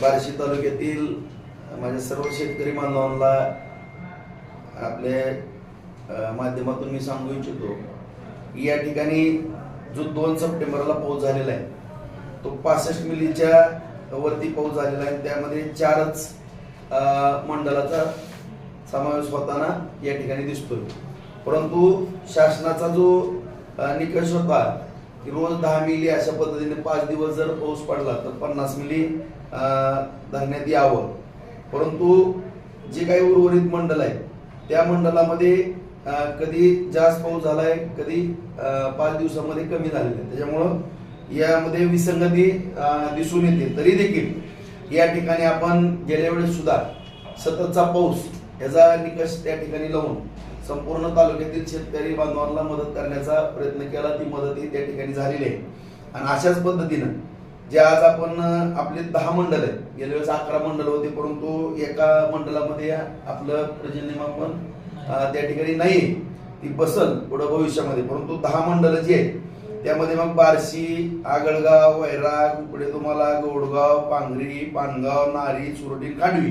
बार्शी तालुक्यातील माझ्या सर्व शेतकरी बांधवांना आपल्या माध्यमातून मी सांगू इच्छितो की या ठिकाणी जो दोन सप्टेंबरला पाऊस झालेला आहे तो पासष्ट मिलीच्या वरती पाऊस झालेला आहे. त्यामध्ये चारच मंडळाचा समावेश होताना या ठिकाणी दिसतोय. परंतु शासनाचा जो निकष होता की रोज दहा मिली अशा पद्धतीने पाच दिवस जर पाऊस पडला तर पन्नास मिली धरण्यात यावं. परंतु जे काही उर्वरित मंडल आहे त्या मंडलामध्ये कधी जास्त पाऊस झालाय कधी पाच दिवसामध्ये कमी झालेला आहे. त्याच्यामुळं यामध्ये विसंगती दिसून येते. तरी देखील या ठिकाणी आपण गेल्या वेळेस सुद्धा सततचा पाऊस याचा निकष त्या ठिकाणी लावून संपूर्ण तालुक्यातील शेतकरी बांधवांना मदत करण्याचा प्रयत्न केला. ती मदतही त्या ठिकाणी झालेली आहे. आणि अशाच पद्धतीनं जे आज आपण आपले दहा मंडल आहेत गेल्या वेळेस अकरा मंडल होते परंतु एका मंडळामध्ये आपलं पर्जन्यमापन त्या ठिकाणी नाही ती बसल पुढं भविष्यामध्ये. परंतु दहा मंडल जी आहेत त्यामध्ये मग बार्शी आगळगाव वैराग पुढे तुम्हाला गोडगाव पांगरी पानगाव नारी सुरडी खांडवी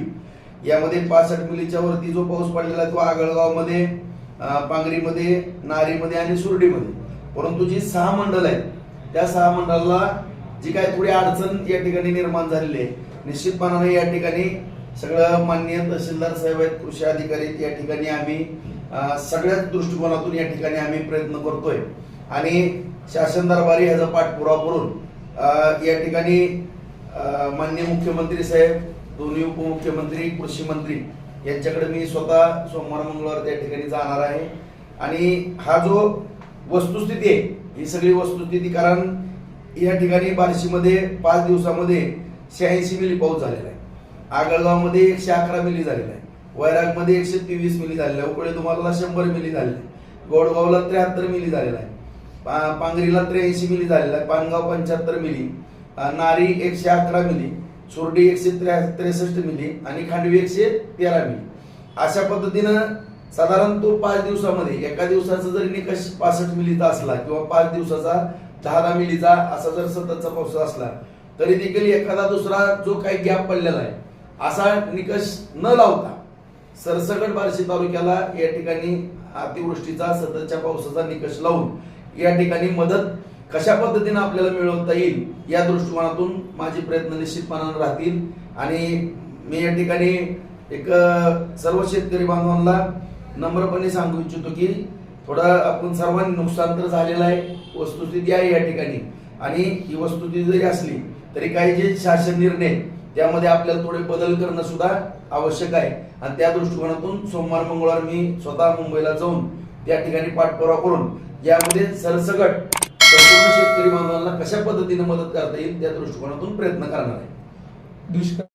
यामध्ये पासष्ट मिलीच्या वरती जो पाऊस पडलेला आहे तो आगळगावमध्ये पांगरीमध्ये नारीमध्ये आणि सुरडीमध्ये. परंतु जी सहा मंडल आहेत त्या सहा मंडळाला जी काय थोडी अडचण या ठिकाणी निर्माण झालेली आहे निश्चितपणाने या ठिकाणी सगळं माननीय तहसीलदार साहेब आहेत कृषी अधिकारी या ठिकाणी आम्ही सगळ्याच दृष्टिकोनातून या ठिकाणी आम्ही प्रयत्न करतोय. आणि शासन दरबारी ह्याचा पाठपुरावा करून या ठिकाणी माननीय मुख्यमंत्री साहेब दोन्ही उपमुख्यमंत्री कृषी मंत्री यांच्याकडे मी स्वतः सोमवार मंगळवार त्या ठिकाणी जाणार आहे. आणि हा जो वस्तुस्थिती आहे ही सगळी वस्तुस्थिती कारण या ठिकाणी बार्शीमध्ये पाच दिवसामध्ये शहाऐंशी मिली पाऊस झालेला आहे. आगळगावमध्ये एकशे अकरा मिली झालेला आहे. वैरागमध्ये एकशे तेवीस मिली झालेला आहे. उकडे तुम्हाला शंभर मिली झालेला आहे. गोडगावला त्र्याहत्तर मिली झालेला आहे. पा- पांगरीला त्र्याऐंशी मिली झालेला आहे. पानगाव पंच्याहत्तर मिली. नारी एकशे अकरा मिली सुरडी एकशे त्र्या त्रेसष्ट मिली आणि खांडवी एकशे तेरा मिली. अशा पद्धतीनं साधारण तो पाच दिवसामध्ये एका दिवसाचा जरी निकष पासष्ट मिलीचा असला किंवा पाच दिवसाचा दहा दहा मिलीचा असा जर सततचा पाऊस असला तरी देखील एखादा दुसरा जो काही गॅप पडलेला आहे असा निकष न लावता सरसकट बार्शी तालुक्याला या ठिकाणी अतिवृष्टीचा सततच्या पावसाचा निकष लावून या ठिकाणी मदत कशा पद्धतीने आपल्याला मिळवता येईल या दृष्टिकोनातून माझे प्रयत्न निश्चितपणानं राहतील. आणि मी या ठिकाणी एक सर्व शेतकरी बांधवांना नम्रपणे सांगू इच्छितो की थोडं आपण सर्वांनी नुकसान तर झालेलं आहे वस्तुस्थिती आहे या ठिकाणी. आणि ही वस्तुस्थिती जरी असली तरी काही जे शासन निर्णय त्यामध्ये आपल्याला थोडे बदल करणं सुद्धा आवश्यक आहे. आणि त्या दृष्टिकोनातून सोमवार मंगळवार मी स्वतः मुंबईला जाऊन त्या ठिकाणी पाठपुरावा करून यामध्ये सरसकट पूर्ण शेतकरी बांधवांना कशा पद्धतीने मदत करता येईल त्या दृष्टिकोनातून प्रयत्न करणार आहे. दुष्काळ